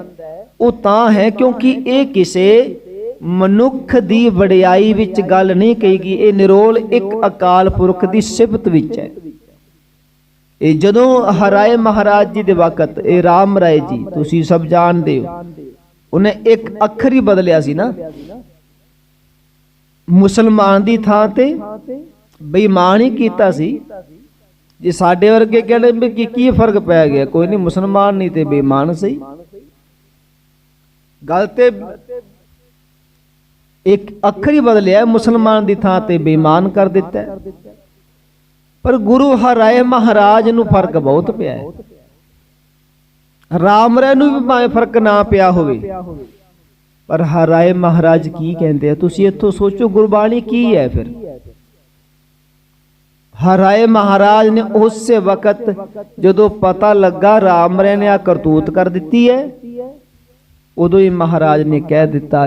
A: ਉਹ ਤਾਂ ਹੈ ਕਿਉਂਕਿ ਇਹ ਕਿਸੇ ਮਨੁੱਖ ਦੀ ਵਡਿਆਈ ਵਿੱਚ ਗੱਲ ਨਹੀਂ ਕਹੀਗੀ ਇਹ ਨਿਰੋਲ ਇੱਕ ਅਕਾਲ ਪੁਰਖ ਦੀ ਸਿਫਤ ਵਿੱਚ ਹੈ। ਇਹ ਜਦੋਂ ਹਰਾਏ ਮਹਾਰਾਜ ਜੀ ਦੇ ਵਕਤ, ਇਹ ਰਾਮ ਰਾਏ ਜੀ, ਤੁਸੀਂ ਸਭ ਜਾਣਦੇ ਹੋ ਉਹਨੇ ਇੱਕ ਅੱਖਰ ਹੀ ਬਦਲਿਆ ਸੀ ਨਾ। ਮੁਸਲਮਾਨ ਦੀ ਥਾਂ ਤੇ ਬੇਈਮਾਨ ਹੀ ਕੀਤਾ ਸੀ। ਜੇ ਸਾਡੇ ਵਰਗੇ ਕਹਿੰਦੇ ਵੀ ਕੀ ਕੀ ਫ਼ਰਕ ਪੈ ਗਿਆ, ਕੋਈ ਨਹੀਂ, ਮੁਸਲਮਾਨ ਨਹੀਂ ਤੇ ਬੇਈਮਾਨ ਸਹੀ ਗੱਲ ਤੇ ਇੱਕ ਅੱਖਰ ਹੀ ਬਦਲਿਆ, ਮੁਸਲਮਾਨ ਦੀ ਥਾਂ ਤੇ ਬੇਈਮਾਨ ਕਰ ਦਿੱਤਾ। ਪਰ ਗੁਰੂ ਹਰਾਏ ਮਹਾਰਾਜ ਨੂੰ ਫ਼ਰਕ ਬਹੁਤ ਪਿਆ। ਹੈ ਰਾਮ ਰਾਏ ਨੂੰ ਵੀ ਭਾਵੇਂ ਫ਼ਰਕ ਨਾ ਪਿਆ ਹੋਵੇ। ਪਰ ਹਰਾਏ ਮਹਾਰਾਜ ਕੀ ਕਹਿੰਦੇ ਆ ਤੁਸੀਂ ਇੱਥੋਂ ਸੋਚੋ ਗੁਰਬਾਣੀ ਕੀ ਹੈ ਫਿਰ। ਹਰਾਏ ਮਹਾਰਾਜ ਨੇ ਉਸੇ ਵਕਤ ਜਦੋਂ ਪਤਾ ਲੱਗਾ ਰਾਮ ਰਾਏ ਨੇ ਆ ਕਰਤੂਤ ਕਰ ਦਿੱਤੀ ਹੈ ਉਦੋਂ ਹੀ ਮਹਾਰਾਜ ਨੇ ਕਹਿ ਦਿੱਤਾ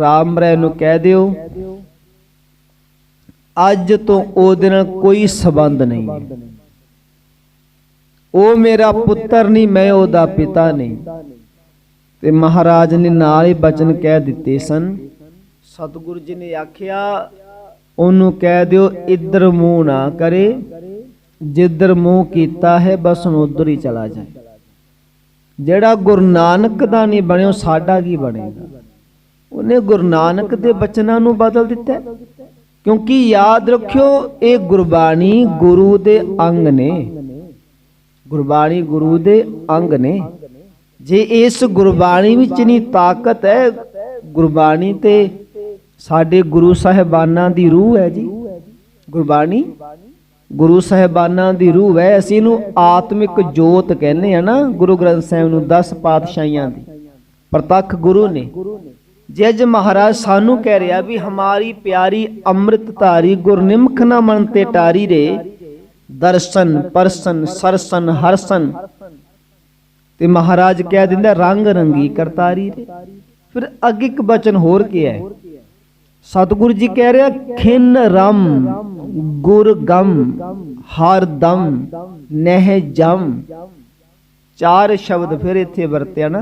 A: ਰਾਮ ਰਾਏ ਨੂੰ ਕਹਿ ਦਿਓ ਅੱਜ ਤੋਂ ਉਹਦੇ ਨਾਲ ਕੋਈ ਸਬੰਧ ਨਹੀਂ ਹੈ। ਉਹ ਮੇਰਾ ਪੁੱਤਰ ਨਹੀਂ ਮੈਂ ਉਹਦਾ ਪਿਤਾ ਨਹੀਂ। ਤੇ ਮਹਾਰਾਜ ਨੇ ਨਾਲ ਹੀ ਬਚਨ ਕਹਿ ਦਿੱਤੇ ਸਨ। ਸਤਿਗੁਰੂ ਜੀ ਨੇ ਆਖਿਆ ਉਹਨੂੰ ਕਹਿ ਦਿਓ ਇੱਧਰ ਮੂੰਹ ਨਾ ਕਰੇ। ਜਿੱਧਰ ਮੂੰਹ ਕੀਤਾ ਹੈ ਬਸ ਉਧਰ ਹੀ ਚਲਾ ਜਾਏ। ਜਿਹੜਾ ਗੁਰੂ ਨਾਨਕ ਦਾ ਨਹੀਂ ਉਹ ਸਾਡਾ ਕੀ ਬਣੇਗਾ? ਉਹਨੇ ਗੁਰੂ ਨਾਨਕ ਦੇ ਬਚਨਾਂ ਨੂੰ ਬਦਲ ਦਿੱਤਾ। ਕਿਉਂਕਿ ਯਾਦ ਰੱਖਿਓ ਇਹ ਗੁਰਬਾਣੀ ਗੁਰੂ ਦੇ ਅੰਗ ਨੇ। ਗੁਰਬਾਣੀ ਗੁਰੂ ਦੇ ਅੰਗ ਨੇ। ਜੇ ਇਸ ਗੁਰਬਾਣੀ ਵਿੱਚ ਨਹੀਂ ਤਾਕਤ ਹੈ, ਗੁਰਬਾਣੀ ਤੇ ਸਾਡੇ ਗੁਰੂ ਸਾਹਿਬਾਨਾਂ ਦੀ ਰੂਹ ਹੈ ਜੀ। ਗੁਰਬਾਣੀ ਗੁਰੂ ਸਾਹਿਬਾਨਾਂ ਦੀ ਰੂਹ ਹੈ, ਅਸੀਂ ਇਹਨੂੰ ਆਤਮਿਕ ਜੋਤ ਕਹਿੰਦੇ ਆ ਨਾ, ਗੁਰੂ ਗ੍ਰੰਥ ਸਾਹਿਬ ਨੂੰ 10 ਪਾਤਸ਼ਾਹੀਆਂ ਦੀ। ਪ੍ਰਤੱਖ ਗੁਰੂ ਨੇ। ਜੇ ਅੱਜ ਮਹਾਰਾਜ ਸਾਨੂੰ ਕਹਿ ਰਿਹਾ ਵੀ ਹਮਾਰੀ ਪਿਆਰੀ ਅੰਮ੍ਰਿਤ ਧਾਰੀ ਗੁਰਨਿਮਖ ਨਾ ਮਨ ਤੇ ਟਾਰੀ ਰੇ ਦਰਸ਼ਨ, ਪਰਸਨ, ਸਰਸਨ, ਹਰਸਨ। ਤੇ ਮਹਾਰਾਜ ਕਹਿ ਦਿੰਦਾ, ਰੰਗ ਰੰਗੀ ਕਰਤਾਰੀ ਰੇ ਫਿਰ ਅੱਗੇ ਇੱਕ ਬਚਨ ਹੋਰ ਕੀ ਹੈ? ਸਤਿਗੁਰੂ ਜੀ ਕਹਿ ਰਿਹਾ, ਖਿਨ ਰਮ, ਗੁਰ ਗਮ, ਹਰ ਦਮ, ਨਹਿ ਜਮ। ਚਾਰ ਸ਼ਬਦ ਫਿਰ ਇੱਥੇ ਵਰਤਿਆ ਨਾ।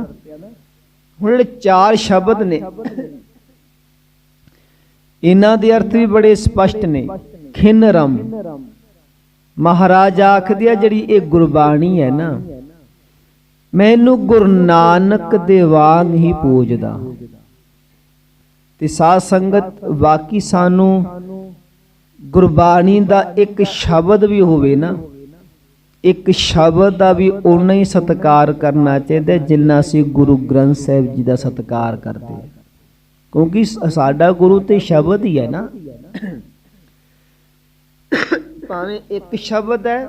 A: ਹੁਣ ਜਿਹੜੇ ਚਾਰ ਸ਼ਬਦ ਨੇ, ਇਹਨਾਂ ਦੇ ਅਰਥ ਵੀ ਬੜੇ ਸਪਸ਼ਟ ਨੇ। ਖਿਨ ਰਮ। ਮਹਾਰਾਜ ਆਖਦੇ ਆ, ਜਿਹੜੀ ਇਹ ਗੁਰਬਾਣੀ ਹੈ ਨਾ, ਮੈਨੂੰ ਗੁਰੂ ਨਾਨਕ ਦੇ ਵਾਂਗ ਹੀ ਪੂਜਦਾ। ਤੇ ਸਾਧ ਸੰਗਤ ਵਾਕੀ ਸਾਨੂੰ ਗੁਰਬਾਣੀ ਦਾ ਇੱਕ ਸ਼ਬਦ ਵੀ ਹੋਵੇ ਨਾ, ਇੱਕ ਸ਼ਬਦ ਦਾ ਵੀ ਉਨਾ ਹੀ ਸਤਿਕਾਰ ਕਰਨਾ ਚਾਹੀਦਾ, ਜਿੰਨਾ ਅਸੀਂ ਗੁਰੂ ਗ੍ਰੰਥ ਸਾਹਿਬ ਜੀ ਦਾ ਸਤਿਕਾਰ ਕਰਦੇ ਹਾਂ। ਕਿਉਂਕਿ ਸਾਡਾ ਗੁਰੂ ਤੇ ਸ਼ਬਦ ਹੀ ਹੈ ਨਾ। ਭਾਵੇਂ ਇੱਕ ਸ਼ਬਦ ਹੈ,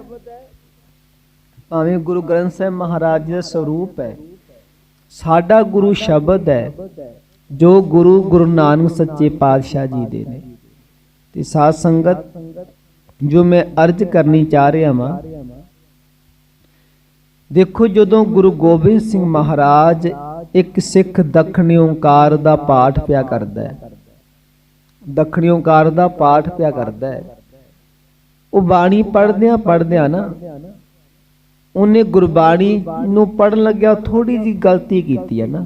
A: ਭਾਵੇਂ ਗੁਰੂ ਗ੍ਰੰਥ ਸਾਹਿਬ ਮਹਾਰਾਜ ਜੀ ਦਾ ਸਰੂਪ ਹੈ, ਸਾਡਾ ਗੁਰੂ ਸ਼ਬਦ ਹੈ, ਜੋ ਗੁਰੂ ਗੁਰੂ ਨਾਨਕ ਸੱਚੇ ਪਾਤਸ਼ਾਹ ਜੀ ਦੇ ਨੇ। ਤੇ ਸਾਧ ਸੰਗਤ, ਜੋ ਮੈਂ ਅਰਜ ਕਰਨੀ ਚਾਹ ਰਿਹਾ ਹਾਂ ਦੇਖੋ ਜਦੋਂ ਗੁਰੂ ਗੋਬਿੰਦ ਸਿੰਘ ਮਹਾਰਾਜ ਇੱਕ ਸਿੱਖ ਦੱਖਣੀ ਓੰਕਾਰ ਦਾ ਪਾਠ ਪਿਆ ਕਰਦਾ ਹੈ, ਦੱਖਣੀ ਓੰਕਾਰ ਦਾ ਪਾਠ ਪਿਆ ਕਰਦਾ ਹੈ ਉਹ ਬਾਣੀ ਪੜਦਿਆਂ ਪੜ੍ਹਦਿਆਂ ਨਾ ਉਹਨੇ ਗੁਰਬਾਣੀ ਨੂੰ ਪੜਨ ਲੱਗਿਆ ਥੋੜੀ ਜੀ ਗਲਤੀ ਕੀਤੀ ਹੈ ਨਾ।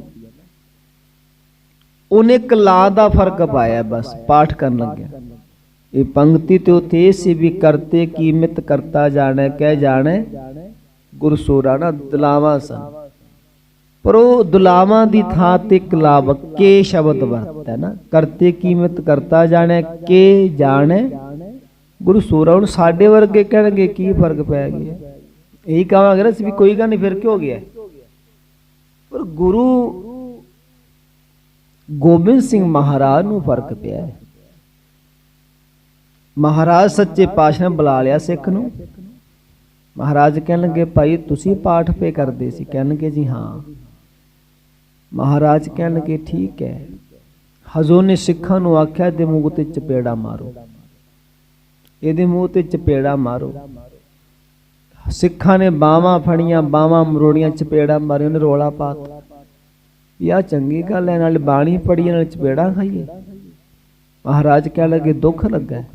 A: ਉਹਨੇ ਕਲਾ ਦਾ ਫ਼ਰਕ ਪਾਇਆ, ਬਸ ਪਾਠ ਕਰਨ ਲੱਗਿਆ। ਇਹ ਪੰਕਤੀ ਤੇ ਉਥੇ ਸੀ ਵੀ ਕਰਤੇ ਕੀਮਤ ਕਰਤਾ ਜਾਣੈ, ਕਹਿ ਜਾਣੈ ਗੁਰਸੋਰਾ ਨਾ ਦੁਲਾਵਾਂ ਸਨ। ਪਰ ਉਹ ਦੁਲਾਵਾਂ ਦੀ ਥਾਂ ਤੇ ਕਲਾਵ ਕੇ ਸ਼ਬਦ ਵਰਤਦਾ ਨਾ। ਕਰਤੇ ਕੀਮਤ ਕਰਤਾ ਜਾਣੈ, ਕੇ ਜਾਣੈ ਗੁਰੂ ਸੋਰਾ ਹੁਣ ਸਾਡੇ ਵਰਗੇ ਕਹਿਣਗੇ ਕੀ ਫ਼ਰਕ ਪੈ ਗਿਆ? ਇਹੀ ਕਹਾਂਗੇ ਨਾ ਅਸੀਂ ਵੀ ਕੋਈ ਗੱਲ ਨਹੀਂ, ਫਿਰ ਕੀ ਹੋ ਗਿਆ? ਪਰ ਗੁਰੂ ਗੋਬਿੰਦ ਸਿੰਘ ਮਹਾਰਾਜ ਨੂੰ ਫ਼ਰਕ ਪਿਆ। ਮਹਾਰਾਜ ਸੱਚੇ ਪਾਤਸ਼ਾਹ ਨੇ ਬੁਲਾ ਲਿਆ ਸਿੱਖ ਨੂੰ। ਮਹਾਰਾਜ ਕਹਿਣ ਲੱਗੇ, ਭਾਈ, ਤੁਸੀਂ ਪਾਠ ਪੇ ਕਰਦੇ ਸੀ। ਕਹਿਣਗੇ, ਜੀ ਹਾਂ। ਮਹਾਰਾਜ ਕਹਿਣ ਲੱਗੇ, ਠੀਕ ਹੈ। ਹਜ਼ੂਰ ਨੇ ਸਿੱਖਾਂ ਨੂੰ ਆਖਿਆ ਦੇ ਮੂੰਹ ਤੇ ਚਪੇੜਾ ਮਾਰੋ। ਇਹਦੇ ਮੂੰਹ ਤੇ ਚਪੇੜਾ ਮਾਰੋ। ਸਿੱਖਾਂ ਨੇ ਬਾਹਾਂ ਫੜੀਆਂ ਬਾਹਾਂ ਮਰੋੜੀਆਂ ਚਪੇੜਾ ਮਾਰੇ ਉਹਨੇ ਰੋਲਾ ਪਾਤਾ ਵੀ ਆਹ ਚੰਗੀ ਗੱਲ ਹੈ ਨਾਲ ਬਾਣੀ ਪੜੀ ਨਾਲ ਚਪੇੜਾ ਖਾਈਏ। ਮਹਾਰਾਜ ਕਹਿ ਲੱਗੇ ਦੁੱਖ ਲੱਗਾ ਹੈ।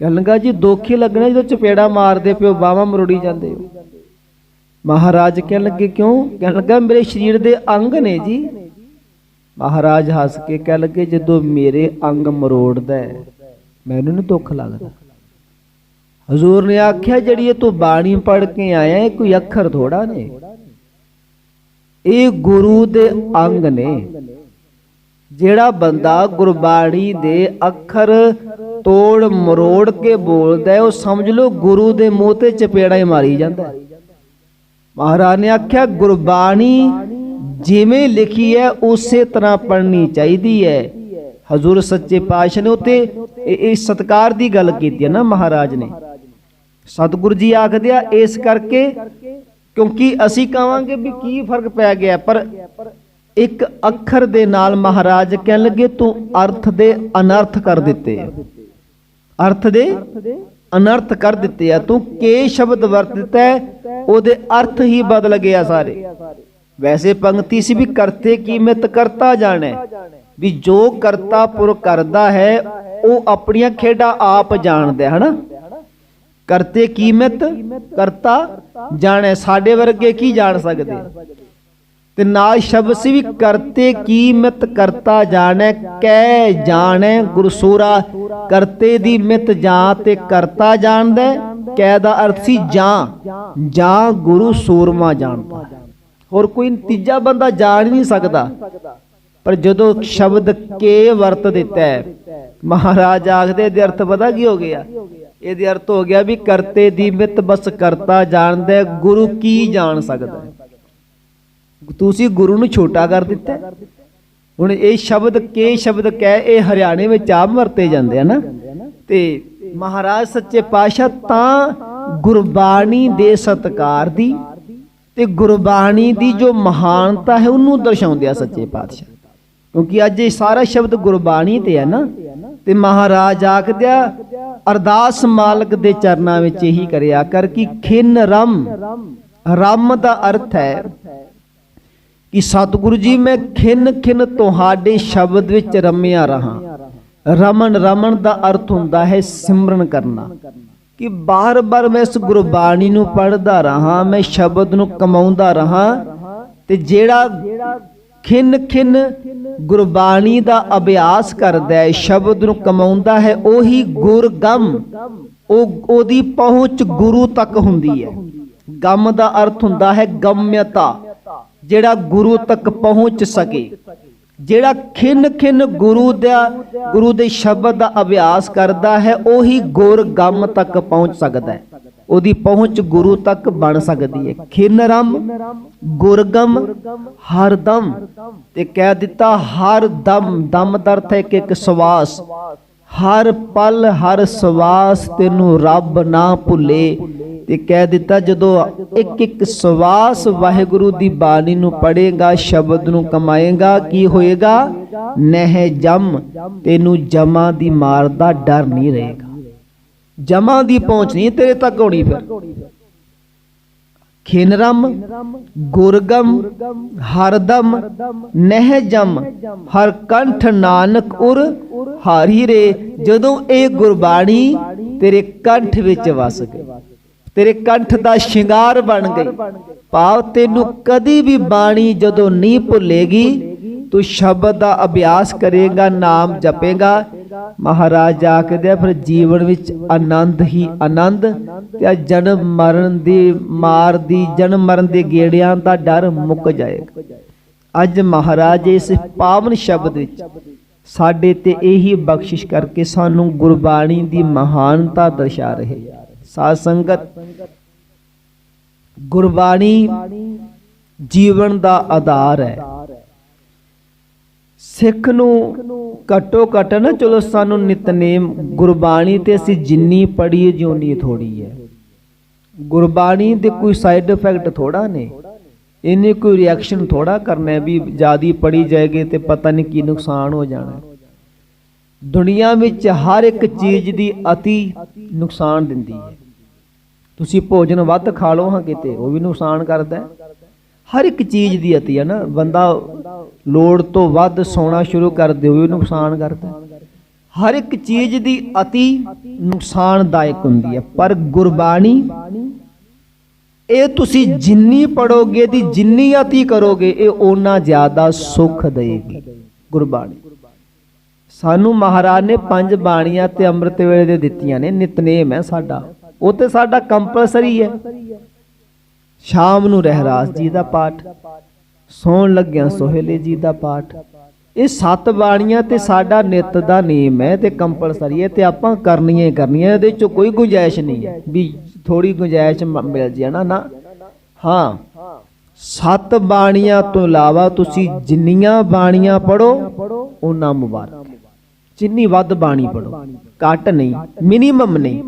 A: ਕਹਿਣ ਲੱਗਾ ਜੀ ਦੁੱਖ ਹੀ ਲੱਗਣਾ ਜਦੋਂ ਚਪੇੜਾ ਮਾਰਦੇ ਪਿਓ ਬਾਹਾਂ ਮਰੋੜੀ ਜਾਂਦੇ ਹੋ। ਮਹਾਰਾਜ ਕਹਿਣ ਲੱਗੇ ਕਿਉਂ? ਕਹਿਣ ਲੱਗਾ ਮੇਰੇ ਸਰੀਰ ਦੇ ਅੰਗ ਨੇ ਜੀ। ਮਹਾਰਾਜ ਹੱਸ ਕੇ ਕਹਿ ਲੱਗੇ ਜਦੋਂ ਮੇਰੇ ਅੰਗ ਮਰੋੜਦਾ ਹੈ, ਮੈਨੂੰ ਨੀ ਦੁੱਖ ਲੱਗਦਾ। ਹਜ਼ੂਰ ਨੇ ਆਖਿਆ, ਜਿਹੜੀ ਇਹ ਤੂੰ ਬਾਣੀ ਪੜ ਕੇ ਆਇਆ, ਇਹ ਕੋਈ ਅੱਖਰ ਥੋੜਾ ਨੇ। ਇਹ ਗੁਰੂ ਦੇ ਅੰਗ ਨੇ। ਜਿਹੜਾ ਬੰਦਾ ਗੁਰਬਾਣੀ ਦੇ ਅੱਖਰ ਤੋੜ ਮਰੋੜ ਕੇ ਬੋਲਦਾ ਉਹ ਸਮਝ ਲਓ ਗੁਰੂ ਦੇ ਮੂੰਹ ਤੇ ਚਪੇੜਾ ਹੀ ਮਾਰੀ ਜਾਂਦਾ ਮਹਾਰਾਜ ਨੇ ਆਖਿਆ, ਗੁਰਬਾਣੀ ਜਿਵੇਂ ਲਿਖੀ ਹੈ, ਉਸੇ ਤਰ੍ਹਾਂ ਪੜ੍ਹਨੀ ਚਾਹੀਦੀ ਹੈ। ਹਜ਼ੂਰ ਸੱਚੇ ਪਾਤਸ਼ਾਹ ਨੇ ਉਤੇ ਇਹ ਸਤਕਾਰ ਦੀ ਗੱਲ ਕੀਤੀ ਹੈ ਨਾ ਮਹਾਰਾਜ ਨੇ। ਸਤਿਗੁਰੂ ਜੀ ਆਖਦੇ ਆ ਇਸ ਕਰਕੇ ਕਿਉਂਕਿ ਅਸੀਂ ਕਹਾਂਗੇ ਵੀ ਕੀ ਫ਼ਰਕ ਪੈ ਗਿਆ ਪਰ ਇੱਕ ਅੱਖਰ ਦੇ ਨਾਲ ਮਹਾਰਾਜ ਕਹਿਣ ਲੱਗੇ ਤੂੰ ਅਰਥ ਦੇ ਅਨਰਥ ਕਰ ਦਿੱਤੇ ਅਰਥ ਦੇ ਅਨਰਥ ਕਰ ਦਿੱਤੇ ਆ। ਤੂੰ ਕੇ ਸ਼ਬਦ ਵਰਤ ਦਿੱਤਾ ਹੈ, ਉਹਦੇ ਅਰਥ ਹੀ ਬਦਲ ਗਿਆ ਸਾਰੇ। ਵੈਸੇ ਪੰਕਤੀ ਸੀ ਵੀ ਕਰਤੇ ਕੀਮਤ ਕਰਤਾ ਜਾਣੈ। ਵੀ ਜੋ ਕਰਤਾ ਪੁਰ ਕਰਦਾ ਹੈ, ਉਹ ਆਪਣੀਆਂ ਖੇਡਾਂ ਆਪ ਜਾਣਦਾ ਹੈ, ਹਨਾ? ਕਰਤੇ ਕੀਮਤ ਕਰਤਾ ਜਾਣੈ, ਸਾਡੇ ਵਰਗੇ ਕੀ ਜਾਣ ਸਕਦੇ? ਤੇ ਨਾਲ ਸ਼ਬਦ ਸੀ ਵੀ ਕਰਤੇ ਕੀਮਤ ਕਰਤਾ ਜਾਣੈ, ਕਹਿ ਜਾਣੈ ਗੁਰਸੂਰਾ, ਕਰਤੇ ਦੀ ਮਿਤ ਜਾਂ ਤੇ ਕਰਤਾ ਜਾਣਦਾ ਹੈ। ਕਹਿ ਦਾ ਅਰਥ ਸੀ ਜਾਂ ਜਾਂ ਗੁਰੂ ਸੂਰਮਾ ਜਾਣਦਾ ਹੋਰ ਕੋਈ ਤੀਜਾ ਬੰਦਾ ਜਾਣ ਨਹੀਂ ਸਕਦਾ। ਪਰ ਜਦੋਂ ਸ਼ਬਦ ਕੇ ਵਰਤ ਦਿੱਤਾ ਹੈ, ਮਹਾਰਾਜ ਆਖਦੇ ਇਹਦੇ ਅਰਥ ਪਤਾ ਕੀ ਹੋ ਗਿਆ? ਇਹਦੇ ਅਰਥ ਹੋ ਗਿਆ ਵੀ ਕਰਤੇ ਦੀ ਮਿਤ ਬਸ ਕਰਤਾ ਜਾਣਦਾ ਗੁਰੂ ਕੀ ਜਾਣ ਸਕਦਾ ਤੁਸੀਂ ਗੁਰੂ ਨੂੰ ਛੋਟਾ ਕਰ ਦਿੱਤਾ ਹੁਣ ਇਹ ਸ਼ਬਦ ਕੇ ਸ਼ਬਦ ਕਹਿ, ਇਹ ਹਰਿਆਣੇ ਵਿੱਚ ਆਪ ਵਰਤੇ ਜਾਂਦੇ ਆ ਨਾ। ਤੇ ਮਹਾਰਾਜ ਸੱਚੇ ਪਾਤਸ਼ਾਹ ਤਾਂ ਗੁਰਬਾਣੀ ਦੇ ਸਤਕਾਰ ਦੀ ਤੇ ਗੁਰਬਾਣੀ ਦੀ ਜੋ ਮਹਾਨਤਾ ਹੈ, ਉਹਨੂੰ ਦਰਸਾਉਂਦੇ ਆ ਸੱਚੇ ਪਾਤਸ਼ਾਹ। ਕਿਉਂਕਿ ਅੱਜ ਇਹ ਸਾਰਾ ਸ਼ਬਦ ਗੁਰਬਾਣੀ ਤੇ ਹੈ ਨਾ। ਤੇ ਮਹਾਰਾਜ ਆਖਦਿਆ ਅਰਦਾਸ ਮਾਲਕ ਦੇ ਚਰਨਾਂ ਵਿੱਚ ਇਹੀ ਕਰਿਆ ਕਰ ਕਿ ਖਿਨ ਰਮ। ਰਮ ਦਾ ਅਰਥ ਹੈ ਕਿ ਸਤਿਗੁਰੂ ਜੀ, ਮੈਂ ਖਿਨ ਖਿਨ ਤੁਹਾਡੇ ਸ਼ਬਦ ਵਿੱਚ ਰਮਿਆ ਰਹਾ। ਰਮਨ ਰਮਨ ਦਾ ਅਰਥ ਹੁੰਦਾ ਹੈ ਸਿਮਰਨ ਕਰਨਾ। ਕਿ ਬਾਰ-ਬਾਰ ਮੈਂ ਇਸ ਗੁਰਬਾਣੀ ਨੂੰ ਪੜ੍ਹਦਾ ਰਹਾ, ਮੈਂ ਸ਼ਬਦ ਨੂੰ ਕਮਾਉਂਦਾ ਰਹਾ ਤੇ ਜਿਹੜਾ ਖਿਨ ਖਿਨ ਗੁਰਬਾਣੀ ਦਾ ਅਭਿਆਸ ਕਰਦਾ ਹੈ, ਸ਼ਬਦ ਨੂੰ ਕਮਾਉਂਦਾ ਹੈ, ਉਹੀ ਗੁਰਗਮ, ਉਹ ਉਹਦੀ ਪਹੁੰਚ ਗੁਰੂ ਤੱਕ ਹੁੰਦੀ ਹੈ। ਗਮ ਦਾ ਅਰਥ ਹੁੰਦਾ ਹੈ ਗਮਯਤਾ, ਜਿਹੜਾ ਗੁਰੂ ਤੱਕ ਪਹੁੰਚ ਸਕੇ। ਜਿਹੜਾ ਖਿਨ ਖਿਨ ਗੁਰੂ ਦਾ, ਗੁਰੂ ਦੇ ਸ਼ਬਦ ਦਾ ਅਭਿਆਸ ਕਰਦਾ ਹੈ, ਉਹੀ ਗੁਰ ਗਮ ਤੱਕ ਪਹੁੰਚ ਸਕਦਾ ਹੈ। ਉਹਦੀ ਪਹੁੰਚ ਗੁਰੂ ਤੱਕ ਬਣ ਸਕਦੀ ਹੈ। ਖਿਨ ਰਮ ਗੁਰਗਮ ਹਰਦਮ ਤੇ ਕਹਿ ਦਿੱਤਾ, ਹਰ ਦਮ ਦਮ ਦਾ ਅਰਥ ਹੈ ਕਿ ਇੱਕ ਸਵਾਸ। ਹਰ ਪਲ, ਹਰ ਸਵਾਸ ਤੈਨੂੰ ਰੱਬ ਨਾ ਭੁੱਲੇ। ਤੇ ਕਹਿ ਦਿੱਤਾ, ਜਦੋਂ ਇੱਕ ਇੱਕ ਸਵਾਸ ਵਾਹਿਗੁਰੂ ਦੀ ਬਾਣੀ ਨੂੰ ਪੜ੍ਹੇਗਾ, ਸ਼ਬਦ ਨੂੰ ਕਮਾਏਗਾ, ਕੀ ਹੋਏਗਾ? ਨਹਿ ਜਮ। ਤੈਨੂੰ ਜਮਾ ਦੀ ਮਾਰ ਦਾ ਡਰ ਨਹੀਂ ਰਹੇਗਾ। ਜਮਾ ਦੀ ਪਹੁੰਚ ਨਹੀਂ, ਤੇਰੇ ਤੱਕ ਹੋਣੀ ਫਿਰ। ਖਿਨਰਮ, ਗੁਰਗਮ, ਹਰਦਮ ਨਹਿ ਹਰ ਕੰਠ ਨਾਨਕ ਉਰ ਹਾਰੀ ਰੇ, ਜਦੋਂ ਇਹ ਗੁਰਬਾਣੀ ਤੇਰੇ ਕੰਠ ਵਿੱਚ ਵਸ ਗਈ। ਤੇਰੇ ਕੰਠ ਦਾ ਸ਼ਿੰਗਾਰ ਬਣ ਗਈ। ਭਾਵ ਤੈਨੂੰ ਕਦੀ ਵੀ ਬਾਣੀ ਜਦੋਂ ਨਹੀਂ ਭੁੱਲੇਗੀ ਤੂੰ ਸ਼ਬਦ ਦਾ ਅਭਿਆਸ ਕਰੇਗਾ, ਨਾਮ ਜਪੇਗਾ। ਮਹਾਰਾਜ ਆਖਦੇ ਆ, ਫਿਰ ਜੀਵਨ ਵਿੱਚ ਆਨੰਦ ਹੀ ਆਨੰਦ ਤੇ ਜਨਮ ਮਰਨ ਦੀ ਮਾਰ ਦੀ, ਜਨਮ ਮਰਨ ਦੇ ਗੇੜਿਆਂ ਦਾ ਡਰ ਮੁੱਕ ਜਾਏਗਾ। ਅੱਜ ਮਹਾਰਾਜ ਇਸ ਪਾਵਨ ਸ਼ਬਦ ਵਿੱਚ ਸਾਡੇ ਤੇ ਇਹੀ ਬਖਸ਼ਿਸ਼ ਕਰਕੇ ਸਾਨੂੰ ਗੁਰਬਾਣੀ ਦੀ ਮਹਾਨਤਾ ਦਰਸਾ ਰਹੇ। ਸਾਧ ਸੰਗਤ, ਗੁਰਬਾਣੀ ਜੀਵਨ ਦਾ ਆਧਾਰ ਹੈ। ਸਿੱਖ ਨੂੰ ਘਟੋ ਘਟ ਨਾ ਚਲੋ ਸਾਨੂੰ ਨਿਤਨੇਮ ਗੁਰਬਾਣੀ ਤੇ ਅਸੀਂ ਜਿੰਨੀ ਪੜੀਏ ਜਿਉਨੀ ਥੋੜੀ ਹੈ। ਗੁਰਬਾਣੀ ਦੇ ਕੋਈ ਸਾਈਡ ਇਫੈਕਟ ਥੋੜਾ ਨੇ। ਇਹਨੇ ਕੋਈ ਰਿਐਕਸ਼ਨ ਥੋੜਾ ਕਰਨਾ ਵੀ ਜਿਆਦੀ ਪੜੀ ਜਾਏਗੀ ਤੇ ਪਤਾ ਨਹੀਂ ਕੀ ਨੁਕਸਾਨ ਹੋ ਜਾਣਾ ਦੁਨੀਆ ਵਿੱਚ ਹਰ ਇੱਕ ਚੀਜ਼ ਦੀ ਅਤੀ ਨੁਕਸਾਨ ਦਿੰਦੀ ਹੈ। ਤੁਸੀਂ ਭੋਜਨ ਵੱਧ ਖਾ ਲਓ ਹਾਂ ਕਿਤੇ, ਉਹ ਵੀ ਨੁਕਸਾਨ ਕਰਦਾ ਹੈ। ਹਰ ਇੱਕ ਚੀਜ਼ ਦੀ ਅਤੀ ਹੈ ਨਾ, ਬੰਦਾ ਲੋੜ ਤੋਂ ਵੱਧ ਸੌਣਾ ਸ਼ੁਰੂ ਕਰ ਦੇ ਨੁਕਸਾਨ ਕਰਦਾ। ਹਰ ਇੱਕ ਚੀਜ਼ ਦੀ ਅਤੀ ਨੁਕਸਾਨਦਾਇਕ ਹੁੰਦੀ ਹੈ ਪਰ ਗੁਰਬਾਣੀ, ਇਹ ਤੁਸੀਂ ਜਿੰਨੀ ਪੜੋਗੇ ਦੀ ਜਿੰਨੀ ਅਤੀ ਕਰੋਗੇ, ਇਹ ਓਨਾ ਜ਼ਿਆਦਾ ਸੁੱਖ ਦੇਗੀ ਗੁਰਬਾਣੀ। ਸਾਨੂੰ ਮਹਾਰਾਜ ਨੇ ਪੰਜ ਬਾਣੀਆਂ ਤੇ ਅੰਮ੍ਰਿਤ ਵੇਲੇ ਦੇ ਦਿੱਤੀਆਂ ਨੇ, ਨਿਤਨੇਮ ਹੈ ਸਾਡਾ। ਉਹ ਤੇ ਸਾਡਾ ਕੰਪਲਸਰੀ ਹੈ। ਸ਼ਾਮ ਨੂੰ ਰਹਿਰਾਸ ਜੀ ਦਾ ਪਾਠ, ਸੌਣ ਲੱਗਿਆਂ ਸੋਹੇਲੇ ਜੀ ਦਾ ਪਾਠ। ਇਹ ਸੱਤ ਬਾਣੀਆਂ ਤੇ ਸਾਡਾ ਨਿਤ ਦਾ ਨੇਮ ਹੈ ਤੇ ਕੰਪਲਸਰੀ ਹੈ ਤੇ ਆਪਾਂ ਕਰਨੀਆਂ ਹੀ ਕਰਨੀਆਂ, ਇਹਦੇ ਚ ਕੋਈ ਗੁੰਜਾਇਸ਼ ਨਹੀਂ ਹੈ ਵੀ ਥੋੜੀ ਗੁੰਜਾਇਸ਼ ਮਿਲ ਜੇ ਨਾ ਨਾ। ਹਾਂ, ਸੱਤ ਬਾਣੀਆਂ ਤੋਂ ਇਲਾਵਾ ਤੁਸੀਂ ਜਿੰਨੀਆਂ ਬਾਣੀਆਂ ਪੜੋ ਉਹਨਾਂ ਮੁਬਾਰਕ। ਜਿੰਨੀ ਵੱਧ ਬਾਣੀ ਪੜੋ ਘੱਟ ਨਹੀਂ, ਮਿਨੀਮਮ ਨਹੀਂ।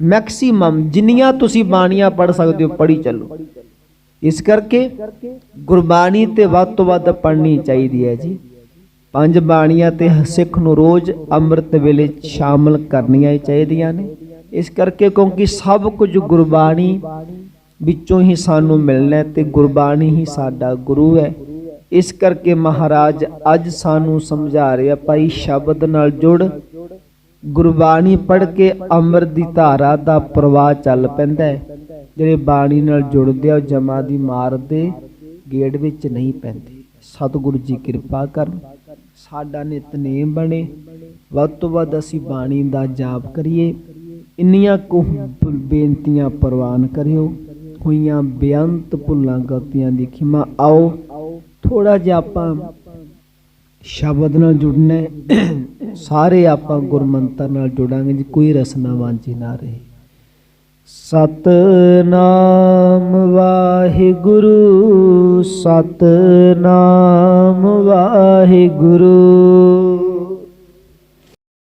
A: ਮੈਕਸਿਮਮ ਜਿੰਨੀਆਂ ਤੁਸੀਂ ਬਾਣੀਆਂ ਪੜ ਸਕਦੇ ਹੋ ਪੜੀ ਚੱਲੋ। ਇਸ ਕਰਕੇ ਗੁਰਬਾਣੀ ਤੇ ਵੱਧ ਤੋਂ ਵੱਧ ਪੜਨੀ ਚਾਹੀਦੀ ਹੈ ਜੀ। ਪੰਜ ਬਾਣੀਆਂ ਤੇ ਸਿੱਖ ਨੂੰ ਰੋਜ਼ ਅੰਮ੍ਰਿਤ ਵੇਲੇ ਸ਼ਾਮਲ ਕਰਨੀਆਂ ਚਾਹੀਦੀਆਂ ਨੇ। ਇਸ ਕਰਕੇ ਕਿਉਂਕਿ ਸਭ ਕੁਝ ਗੁਰਬਾਣੀ ਵਿੱਚੋਂ ਹੀ ਸਾਨੂੰ ਮਿਲਣਾ ਹੈ ਤੇ ਗੁਰਬਾਣੀ ਹੀ ਸਾਡਾ ਗੁਰੂ ਹੈ। ਇਸ ਕਰਕੇ ਮਹਾਰਾਜ ਅੱਜ ਸਾਨੂੰ ਸਮਝਾ ਰਿਹਾ, ਭਾਈ ਸ਼ਬਦ ਨਾਲ ਜੁੜ ਗੁਰਬਾਣੀ ਪੜ੍ਹ ਕੇ ਅੰਮ੍ਰਿਤ ਦੀ ਧਾਰਾ ਦਾ ਪ੍ਰਵਾਹ ਚੱਲ ਪੈਂਦਾ ਹੈ। ਜਿਹੜੇ ਬਾਣੀ ਨਾਲ ਜੁੜਦੇ ਆ, ਉਹ ਜਮਾ ਦੀ ਮਾਰ ਦੇ ਗੇੜ ਵਿੱਚ ਨਹੀਂ ਪੈਂਦੇ। ਸਤਿਗੁਰੂ ਜੀ ਕਿਰਪਾ ਕਰਨ, ਸਾਡਾ ਨਿਤਨੇਮ ਬਣੇ। ਵੱਧ ਤੋਂ ਵੱਧ ਅਸੀਂ ਬਾਣੀ ਦਾ ਜਾਪ ਕਰੀਏ। ਇੰਨੀਆਂ ਕੁ ਬੇਨਤੀਆਂ ਪ੍ਰਵਾਨ ਕਰਿਓ। ਹੋਈਆਂ ਬੇਅੰਤ ਭੁੱਲਾਂ ਗਲਤੀਆਂ ਦੀ ਖਿਮਾ ਆਓ। ਥੋੜਾ ਜਿਹਾ ਆਪਾਂ ਸ਼ਬਦ ਨਾਲ ਜੁੜਨਾ, ਸਾਰੇ ਆਪਾਂ ਗੁਰਮੰਤਰ ਨਾਲ ਜੁੜਾਂਗੇ ਜੀ, ਕੋਈ ਰਸਨਾ ਵਾਂਝੀ ਨਾ ਰਹੇ। ਸਤਨਾਮ ਵਾਹਿਗੁਰੂ ਸਤਨਾਮ ਵਾਹਿਗੁਰੂ।